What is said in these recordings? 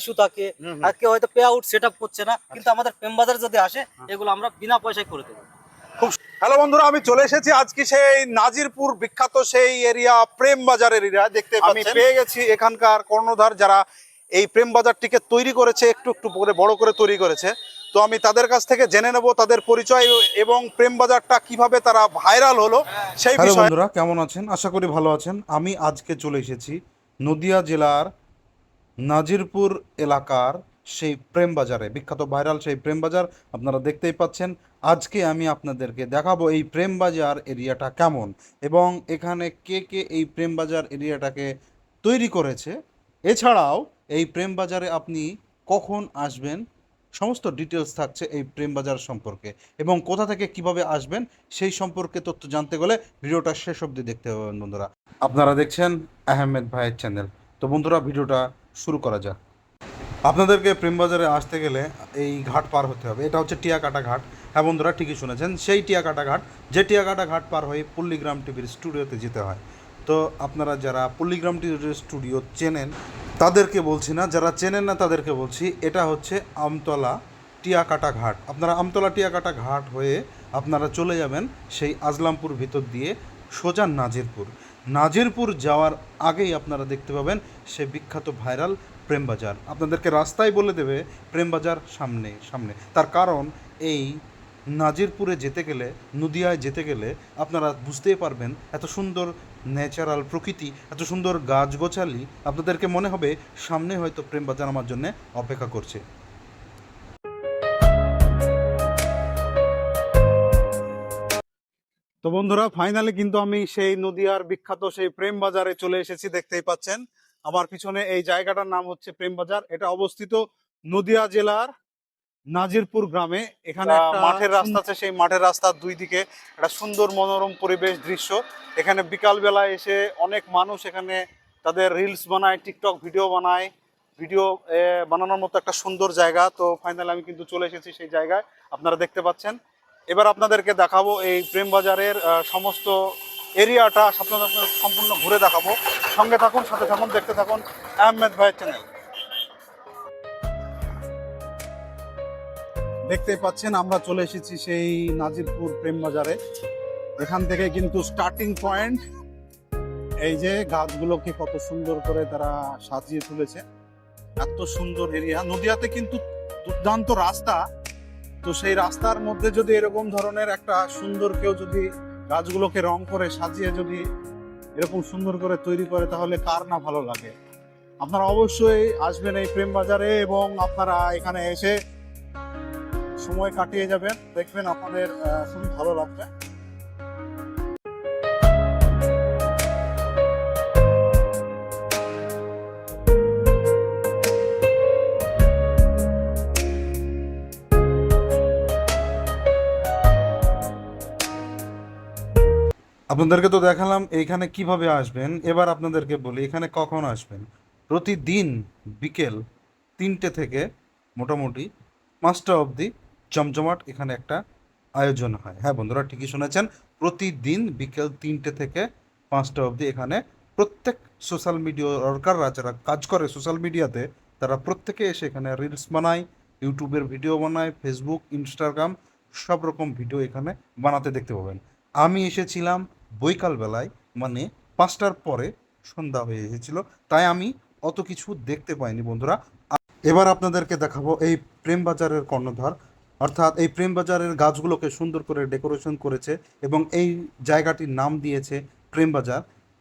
Issue থাকে। আর কেউ হয়তো পে আউট সেট করছে না। কিন্তু আমাদের প্রেম বাজার যদি আসে এগুলো আমরা বিনা পয়সায় করে দেবো। হ্যালো বন্ধুরা আমি চলে এসেছি আজকে সেই নাজিরপুর বিখ্যাত সেই এরিয়া প্রেম বাজারের এরিয়া। দেখতে আমি পেয়ে গেছি এখানকার কর্ণধার যারা এই প্রেম বাজারটিকে তৈরি করেছে একটু একটু করে বড় করে তৈরি করেছে। তো আমি তাদের কাছ থেকে জেনে নেব তাদের পরিচয় এবং প্রেম বাজারটা কীভাবে তারা ভাইরাল হলো সেই বিষয়ে। বন্ধুরা কেমন আছেন? আশা করি ভালো আছেন। আমি আজকে চলে এসেছি নদিয়া জেলার নাজিরপুর এলাকার সেই প্রেম বাজারে, বিখ্যাত ভাইরাল সেই প্রেম বাজার, আপনারা দেখতেই পাচ্ছেন। আজকে আমি আপনাদেরকে দেখাবো এই প্রেম বাজার এরিয়াটা কেমন এবং এখানে কে কে এই প্রেম বাজার এরিয়াটাকে তৈরি করেছে। এছাড়াও এই প্রেম বাজারে আপনি কখন আসবেন, সমস্ত ডিটেলস থাকছে এই প্রেম বাজার সম্পর্কে এবং কোথা থেকে কীভাবে আসবেন সেই সম্পর্কে তথ্য জানতে গেলে ভিডিওটা শেষ অবধি দেখতে পাবেন বন্ধুরা। আপনারা দেখছেন আহমেদ ভাইয়ের চ্যানেল তো বন্ধুরা, ভিডিওটা শুরু করা যাক। আপনাদেরকে প্রেমবাজারে আসতে গেলে এই ঘাট পার হতে হবে। এটা হচ্ছে টিয়াকাটা ঘাট। হ্যাঁ বন্ধুরা, ঠিকই শুনেছেন। সেই টিয়াকাটা ঘাট, যে টিয়াকাটা ঘাট পার হয়ে পল্লীগ্রাম টিভির স্টুডিওতে যেতে হয়। তো আপনারা যারা পল্লীগ্রাম টিভির স্টুডিও চেনেন, তাদেরকে বলছি না। যারা চেনেন না, তাদেরকে বলছি, এটা হচ্ছে আমতলা টিয়াকাটা ঘাট। আপনারা আমতলা টিয়াকাটা ঘাট হয়ে আপনারা চলে যাবেন সেই আজলামপুর ভিতর দিয়ে সোজা নাজিরপুর। নাজিরপুর যাওয়ার আগেই আপনারা দেখতে পাবেন সে বিখ্যাত ভাইরাল প্রেমবাজার আপনাদেরকে রাস্তায় বলে দেবে প্রেমবাজার সামনে সামনে। তার কারণ এই নাজিরপুরে যেতে গেলে, নদিয়ায় যেতে গেলে আপনারা বুঝতেই পারবেন এত সুন্দর ন্যাচারাল প্রকৃতি, এত সুন্দর গাছগোছালি। আপনাদেরকে মনে হবে সামনে হয়তো প্রেমবাজার আমার জন্য অপেক্ষা করছে। তো বন্ধুরা ফাইনালি কিন্তু আমি সেই নদিয়ার বিখ্যাত সেই প্রেম বাজারে চলে এসেছি দেখতেই পাচ্ছেন। আমার পিছনে এই জায়গাটার নাম হচ্ছে প্রেম বাজার। এটা অবস্থিত নদিয়া জেলার নাজিরপুর গ্রামে। এখানে একটা মাঠের রাস্তা আছে সেই মাঠের রাস্তার দুই দিকে একটা সুন্দর মনোরম পরিবেশ দৃশ্য। এখানে বিকাল বেলায় এসে অনেক মানুষ এখানে তাদের রিলস বানায় টিকটক ভিডিও বানায়। ভিডিও বানানোর মতো একটা সুন্দর জায়গা। তো ফাইনালি আমি কিন্তু চলে এসেছি সেই জায়গায়। আপনারা দেখতে পাচ্ছেন। এবার আপনাদেরকে দেখাবো এই প্রেম বাজারের সমস্ত এরিয়াটা আপনাদের সম্পূর্ণ ঘুরে দেখাবো। সঙ্গে থাকুন, সাথে থাকুন, দেখতে থাকুন আহমেদ ভাইয়ের চ্যানেল দেখতে পাচ্ছেন, আমরা চলে এসেছি সেই নাজিরপুর প্রেম বাজারে। এখান থেকে কিন্তু স্টার্টিং পয়েন্ট এই যে গাছগুলোকে কত সুন্দর করে তারা সাজিয়ে তুলেছে। এত সুন্দর এরিয়া। নদিয়াতে কিন্তু দুর্দান্ত রাস্তা। তো সেই রাস্তার মধ্যে যদি এরকম ধরনের একটা সুন্দর কেউ যদি গাছগুলোকে রং করে সাজিয়ে যদি এরকম সুন্দর করে তৈরি করে, তাহলে কার না ভালো লাগে? আপনারা অবশ্যই আসবেন এই প্রেম বাজারে এবং আপনারা এখানে এসে সময় কাটিয়ে যাবেন। দেখবেন আপনাদের খুবই ভালো লাগবে। আপনাদেরকে তো দেখালাম এইখানে কীভাবে আসবেন। এবার আপনাদেরকে বলি, এখানে কখন আসবেন? প্রতিদিন বিকেল তিনটে থেকে মোটামুটি পাঁচটা অবধি জমজমাট এখানে একটা আয়োজন হয়। হ্যাঁ বন্ধুরা, ঠিকই শুনেছেন, প্রতিদিন বিকেল তিনটে থেকে পাঁচটা অবধি এখানে প্রত্যেক সোশ্যাল মিডিয়া ওয়ার্কাররা যারা কাজ করে সোশ্যাল মিডিয়াতে তারা প্রত্যেকে এসে এখানে রিলস বানায় ইউটিউবের ভিডিও বানায় ফেসবুক ইনস্টাগ্রাম সব রকম ভিডিও এখানে বানাতে দেখতে পাবেন। আমি এসেছিলাম বৈকাল বেলায় মানে পাঁচটার পরে সন্ধ্যা হয়ে এসেছিল। তাই আমি অত কিছু দেখতে পাইনি বন্ধুরা। এবার আপনাদেরকে দেখাবো এই প্রেম বাজারের কর্ণধার। অর্থাৎ এই প্রেম বাজারের গাছগুলোকে সুন্দর করে ডেকোরেশন করেছে এবং এই জায়গাটির নাম দিয়েছে প্রেম বাজার।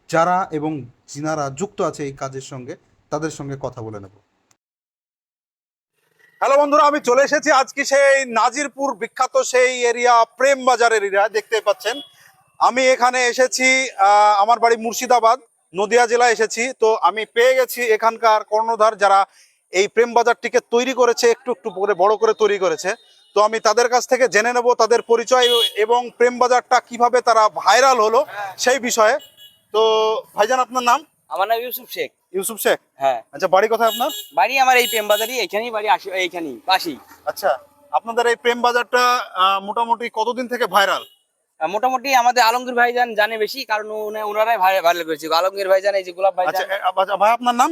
যারা এবং যিনারা যুক্ত আছে এই কাজের সঙ্গে, তাদের সঙ্গে কথা বলে নেব। হ্যালো বন্ধুরা, আমি চলে এসেছি আজকে সেই নাজিরপুর বিখ্যাত সেই এরিয়া প্রেম বাজারের এরিয়া দেখতে পাচ্ছেন আমি এখানে এসেছি আমার বাড়ি মুর্শিদাবাদ নদিয়া জেলায় এসেছি। তো আমি পেয়ে গেছি এখানকার কর্ণধার যারা এই প্রেম বাজারটিকে তৈরি করেছে একটু একটু করে বড় করে তৈরি করেছে। তো আমি তাদের কাছ থেকে জেনে নেব তাদের পরিচয় এবং প্রেম বাজারটা কীভাবে তারা ভাইরাল হলো সেই বিষয়ে। তো ভাইজান আপনার নাম? আমার নাম ইউসুফ শেখ। ইউসুফ শেখ। হ্যাঁ। আচ্ছা বাড়ি কোথায় আপনার? বাড়ি আমার এই প্রেম বাজারই এখানেই বাড়ি আসি এইখানেই পাশেই। আচ্ছা আপনাদের এই প্রেম বাজারটা মোটামুটি কতদিন থেকে ভাইরাল? মোটামুটি আমাদের আলমগীর ভাইজান জানে বেশি কারণ উনি- ওনারাই ভাইরাল করেছে। আলমগীর ভাইজান এই যে গোলাপ আচ্ছা ভাইজান আচ্ছা, ভাই আপনার নাম?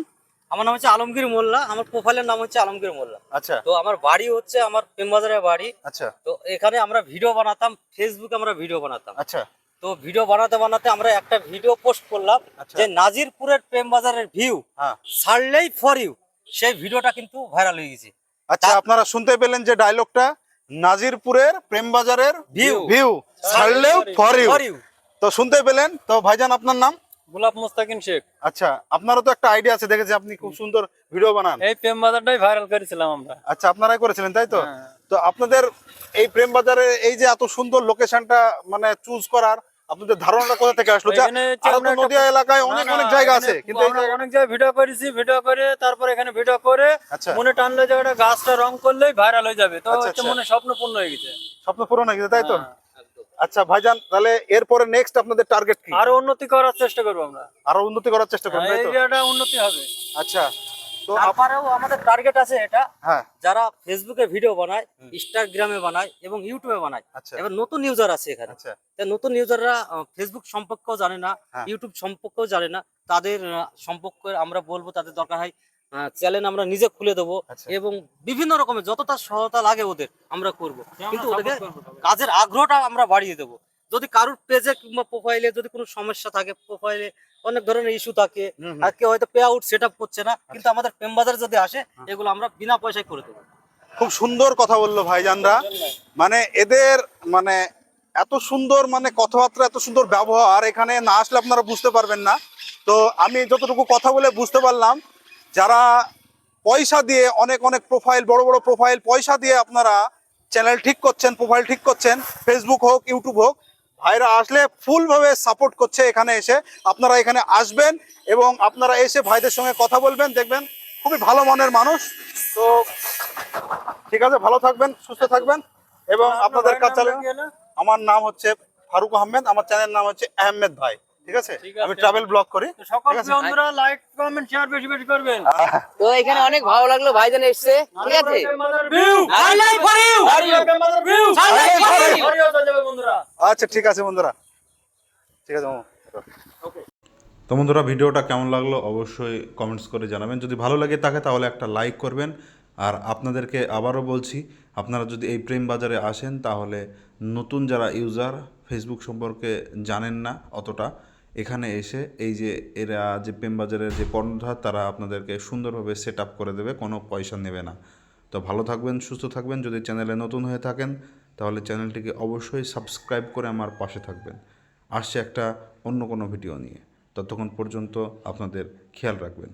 আমার নাম হচ্ছে আলমগীর মোল্লা আমার প্রোফাইলের নাম হচ্ছে আলমগীর মোল্লা। আচ্ছা। তো আমার বাড়ি হচ্ছে আমার প্রেমবাজারের বাড়ি। আচ্ছা। তো এখানে আমরা ভিডিও বানাতাম ফেসবুকে আমরা ভিডিও বানাতাম। আচ্ছা। তো ভিডিও বানাতে বানাতে আমরা একটা ভিডিও পোস্ট করলাম আচ্ছা। যে নাজিরপুরের প্রেমবাজারের ভিউ হ্যাঁ। ছাড়লেই ফর ইউ সেই ভিডিওটা কিন্তু ভাইরাল হয়ে গেছে। আচ্ছা আপনারা শুনতে পেলেন যে ডায়লগটা নাজিরপুরের প্রেমবাজারের ভিউ ভিউ ছাড়লেও ফর ইউ তো শুনতে পেলেন? তো ভাইজান আপনার নাম? গোলাপ মোস্তাকিম শেখ। আচ্ছা আপনারও তো একটা আইডিয়া আছে দেখেছি আপনি খুব সুন্দর ভিডিও বানান। এই প্রেম বাজারটাই ভাইরাল করেছিলাম আমরা। আচ্ছা আপনারাই করেছিলেন তাই তো? হ্যাঁ। তো আপনাদের এই প্রেম বাজারে এই যে এত সুন্দর লোকেশনটা মানে চুজ করার আপনাদের ধারণাটা কোথা থেকে আসলো? যা নদিয়া এলাকায় অনেক অনেক জায়গা আছে কিন্তু অনেক জায়গায় ভিডিও করেছি ভিডিও করে তারপর এখানে ভিডিও করে আচ্ছা। মনে টানলে জায়গাটা গাছটা রং করলেই ভাইরাল হয়ে যাবে। তো আচ্ছা, আচ্ছা। মনে স্বপ্ন পূর্ণ হয়ে গেছে। স্বপ্ন পূরণ হয়ে গেছে তাই তো? হ্যাঁ, আচ্ছা ভাইজান তাহলে এরপরে নেক্সট আপনাদের টার্গেট কি? আরও উন্নতি করার চেষ্টা করব আমরা। আরও উন্নতি করার চেষ্টা করবেন তাই তো? এরিয়াটা উন্নতি হবে। আচ্ছা তো আপ- তারপরেও আমাদের টার্গেট আছে এটা। হ্যাঁ। যারা ফেসবুকে ভিডিও বানায় ইনস্টাগ্রামে বানায় এবং ইউটিউবে বানায়। আচ্ছা। এবার নতুন ইউজার আছে এখানে। আচ্ছা। নতুন ইউজাররা ফেসবুক সম্পর্কেও জানে না হ্যাঁ। ইউটিউব সম্পর্কেও জানে না। তাদের সম্পর্কে আমরা বলব তাদের দরকার হয় চ্যানেল আমরা নিজে খুলে দেবো আচ্ছা। এবং বিভিন্ন রকমের যতটা সহায়তা লাগে ওদের আমরা করব। কিন্তু ওদেরকে। কাজের আগ্রহটা আমরা বাড়িয়ে দেবো। যদি কারোর পেজে কিংবা প্রোফাইলে যদি কোনো সমস্যা থাকে প্রোফাইলে অনেক ধরনের ইস্যু থাকে। আর কেউ হয়তো পে আউট সেট করছে না কিন্তু আমাদের পেম বাজার যদি আসে এগুলো আমরা বিনা পয়সায় করে দেবো। খুব সুন্দর কথা বলল ভাইজানরা। মানে এদের মানে এত সুন্দর মানে কথাবার্তা এত সুন্দর ব্যবহার এখানে না আসলে আপনারা বুঝতে পারবেন না। তো আমি যতটুকু কথা বলে বুঝতে পারলাম যারা পয়সা দিয়ে অনেক অনেক প্রোফাইল বড় বড় প্রোফাইল পয়সা দিয়ে আপনারা চ্যানেল ঠিক করছেন প্রোফাইল ঠিক করছেন ফেসবুক হোক ইউটিউব হোক ভাইরা আসলে ফুলভাবে সাপোর্ট করছে এখানে এসে। আপনারা এখানে আসবেন এবং আপনারা এসে ভাইদের সঙ্গে কথা বলবেন দেখবেন খুবই ভালো মনের মানুষ। তো ঠিক আছে ভালো থাকবেন সুস্থ থাকবেন এবং আপনাদের কাজ চালান আমার নাম হচ্ছে ফারুক আহমেদ আমার চ্যানেলের নাম হচ্ছে আহমেদ ভাই। ঠিক আছে? আমি ট্রাভেল ব্লগ করি সকল বন্ধুরা লাইক কমেন্ট শেয়ার বেশি বেশি করবেন। তো এখানে অনেক ভালো লাগল ভাইজান এসছে ঠিক আছে? আচ্ছা ঠিক আছে বন্ধুরা। ঠিক আছে মামু। তো বন্ধুরা ভিডিওটা কেমন লাগল অবশ্যই কমেন্টস করে জানাবেন। যদি ভালো লাগে থাকে তাহলে একটা লাইক করবেন। আর আপনাদেরকে আবারও বলছি আপনারা যদি এই প্রেম বাজারে আসেন তাহলে নতুন যারা ইউজার ফেসবুক সম্পর্কে জানেন না অতটা এখানে এসে এই যে এরা যে প্রেমবাজারের যে কর্ণধার তারা আপনাদেরকে সুন্দরভাবে সেট আপ করে দেবে, কোনো পয়সা নেবে না। তো ভালো থাকবেন, সুস্থ থাকবেন। যদি চ্যানেলে নতুন হয়ে থাকেন, তাহলে চ্যানেলটিকে অবশ্যই সাবস্ক্রাইব করে আমার পাশে থাকবেন। আসছে একটা অন্য কোনো ভিডিও নিয়ে। ততক্ষণ পর্যন্ত আপনাদের খেয়াল রাখবেন।